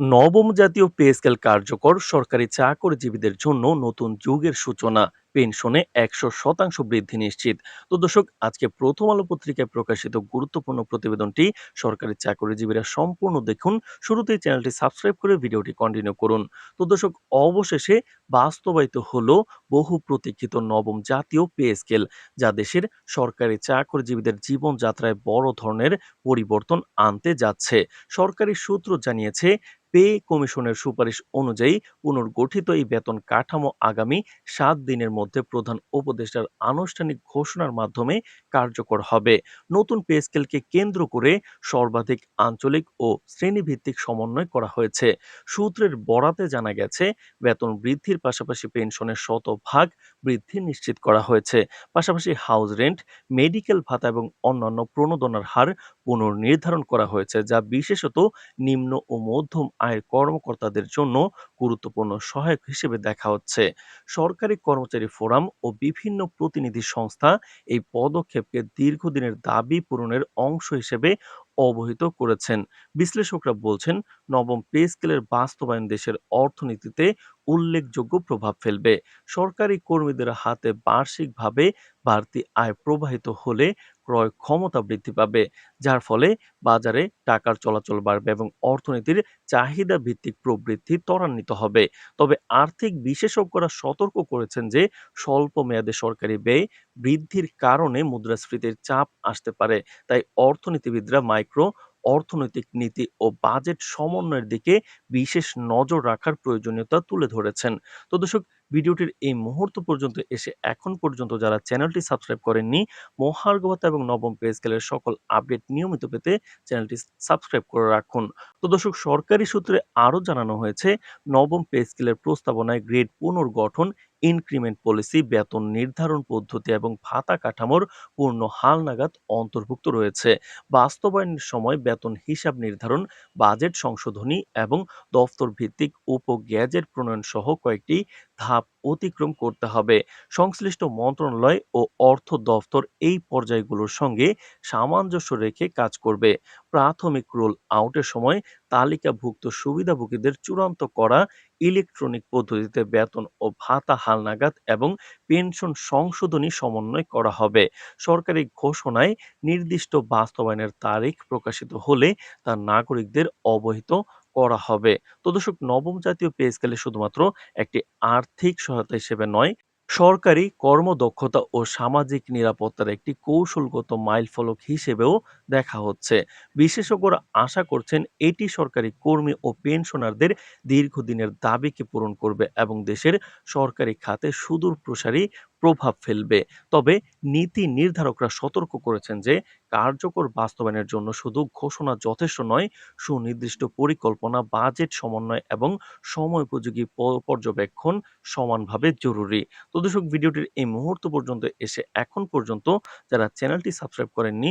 নবম জাতীয় pay scale কার্যকর সরকারি চাকরিজীবীদের জন্য নতুন যুগের সূচনা। পেনশনে একশো শতাংশ বৃদ্ধি নিশ্চিত। তো দর্শক, আজকে প্রথম আলো পত্রিকায় প্রকাশিত গুরুত্বপূর্ণ প্রতিবেদনটি সরকারি চাকরিজীবীরা সম্পূর্ণ দেখুন। শুরুতেই চ্যানেলটি সাবস্ক্রাইব করে ভিডিওটি কন্টিনিউ করুন। তো দর্শক, অবশেষে বাস্তবায়িত হলো বহু প্রতীক্ষিত নবম জাতীয় পে স্কেল, যা দেশের সরকারি চাকরিজীবীদের জীবনযাত্রায় বড় ধরনের পরিবর্তন আনতে যাচ্ছে। সরকারি সূত্র জানিয়েছে, পে কমিশনের সুপারিশ অনুযায়ী পুনর্গঠিত এই বেতন কাঠামো আগামী সাত দিনের মধ্যে প্রধান উপদেষ্টার আনুষ্ঠানিক ঘোষণার মাধ্যমে কার্যকর হবে। নতুন পে স্কেলকে কেন্দ্র করে সর্বাধিক আঞ্চলিক ও শ্রেণীভিত্তিক সমন্বয় করা হয়েছে। সূত্রের বরাতে জানা গেছে, বেতন বৃদ্ধির পাশাপাশি পেনশনের শতভাগ বৃদ্ধি নিশ্চিত করা হয়েছে। পাশাপাশি হাউস রেন্ট, মেডিকেল ভাতা এবং অন্যান্য প্রণোদনার হার পুনর্নির্ধারণ করা হয়েছে, যা বিশেষত নিম্ন ও মধ্যম আয়ের কর্মকর্তাদের জন্য গুরুত্বপূর্ণ সহায়ক হিসেবে দেখা হচ্ছে। সরকারি কর্মচারী ফোরাম ও বিভিন্ন প্রতিনিধি সংস্থা এই পদক্ষেপকে দীর্ঘদিনের দাবি পূরণের অংশ হিসেবে অবহিত করেছেন। বিশ্লেষকরা বলছেন, নবম পে স্কেলের বাস্তবায়ন দেশের অর্থনীতিতে উল্লেখযোগ্য প্রভাব ফেলবে। সরকারি কর্মীদের হাতে বার্ষিকভাবে বাড়তি আয় প্রবাহিত হলে ক্রয় ক্ষমতা বৃদ্ধি পাবে, যার ফলে বাজারে টাকার চলাচল বাড়বে এবং অর্থনীতির চাহিদা ভিত্তিক প্রবৃদ্ধি ত্বরান্বিত হবে। তবে আর্থিক বিশেষজ্ঞরা সতর্ক করেছেন যে, স্বল্প মেয়াদে সরকারি ব্যয় বৃদ্ধির কারণে মুদ্রাস্ফীতির চাপ আসতে পারে, তাই অর্থনীতিবিদরা মাইক্রো অর্থনৈতিক নীতি ও বাজেট সমন্বয়ের দিকে বিশেষ নজর রাখার প্রয়োজনীয়তা তুলে ধরেছেন। তো দর্শক, ভিডিওটির এই মুহূর্ত পর্যন্ত এসে এখন পর্যন্ত যারা চ্যানেলটি সাবস্ক্রাইব করেননি মহার্ঘভাতা এবং নবম পে স্কেলের সকল আপডেট নিয়মিত পেতে চ্যানেলটি সাবস্ক্রাইব করে রাখুন। তো দর্শক, সরকারি সূত্রে আরও জানানো হয়েছে, নবম পে স্কেলের প্রস্তাবনায় গ্রেড পুনর্গঠন ইনক্রিমেন্ট পলিসি বেতন নির্ধারণ পদ্ধতি এবং ভাতা কাঠামোর পূর্ণ হালনাগাদ অন্তর্ভুক্ত রয়েছে। বাস্তবায়নের সময় বেতন হিসাব নির্ধারণ, বাজেট সংশোধনী এবং দফতর ভিত্তিক উপ গ্যাজেট প্রণয়ন সহ কয়েকটি ধাপ অতিক্রম করতে হবে। সংশ্লিষ্ট মন্ত্রণালয় ও অর্থ দফতর এই পর্যায়গুলোর সঙ্গে সামঞ্জস্য রেখে কাজ করবে। প্রাথমিক রোল আউটের সময় তালিকাভুক্ত সুবিধাভোগীদের চূড়ান্ত করা, ইলেকট্রনিক পদ্ধতিতে বেতন ও ভাতা হালনাগাদ এবং পেনশন সংশোধনী সমন্বয় করা হবে। সরকারি ঘোষণায় নির্দিষ্ট বাস্তবায়নের তারিখ প্রকাশিত হলে তা নাগরিকদের অবহিত করা হবে। তো দর্শক, নবম জাতীয় পে স্কেলে শুধুমাত্র একটি আর্থিক সহায়তা হিসেবে নয়, সরকারি কর্মদক্ষতা ও সামাজিক নিরাপত্তার একটি কৌশলগত মাইল ফলক হিসেবেও দেখা হচ্ছে। বিশেষজ্ঞরা আশা করছেন এটি সরকারি কর্মী ও পেনশনারদের দীর্ঘদিনের দাবিকে পূরণ করবে এবং দেশের সরকারি খাতে সুদূর প্রসারী প্রভাব ফেলবে। তবে নীতি নির্ধারকরা সতর্ক করেছেন যে, কার্যকর বাস্তবায়নের জন্য শুধু ঘোষণা যথেষ্ট নয়, সুনির্দিষ্ট পরিকল্পনা, বাজেট সমন্বয় এবং সময়োপযোগী পর্যবেক্ষণ সমানভাবে জরুরি। তো দর্শক, ভিডিওটির এই মুহূর্ত পর্যন্ত এসে এখন পর্যন্ত যারা চ্যানেলটি সাবস্ক্রাইব করেননি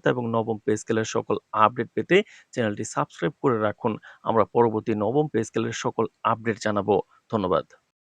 মহার্গবতা এবং নবম পে স্কেলের সকল আপডেট পেতে চ্যানেলটি সাবস্ক্রাইব করে রাখুন। আমরা পরবর্তী নবম পে স্কেলের সকল আপডেট জানাব। ধন্যবাদ।